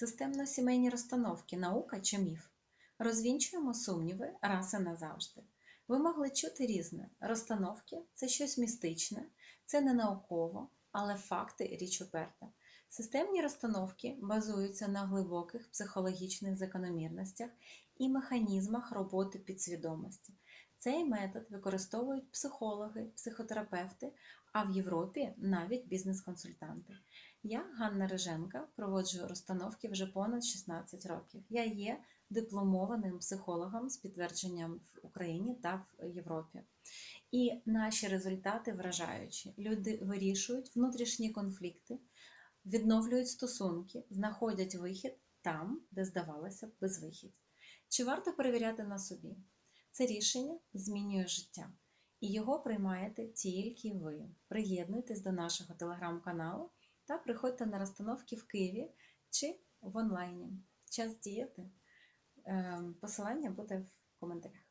Системно-сімейні розстановки наука чи міф? Розвінчуємо сумніви раз і назавжди. Ви могли чути різне. Розстановки це щось містичне, це не науково, але факти річ уперта. Системні розстановки базуються на глибоких психологічних закономірностях і механізмах роботи підсвідомості. Цей метод використовують психологи, психотерапевти, а в Європі навіть бізнес-консультанти. Я, Ганна Риженка, проводжу розстановки вже понад 16 років. Я є дипломованим психологом з підтвердженням в Україні та в Європі. І наші результати вражаючі. Люди вирішують внутрішні конфлікти, відновлюють стосунки, знаходять вихід там, де здавалося б безвихідь. Чи варто перевіряти на собі? Це рішення змінює життя, і його приймаєте тільки ви. Приєднуйтесь до нашого телеграм-каналу та приходьте на розстановки в Києві чи в онлайні. Час діяти. Ем, Посилання буде в коментарях.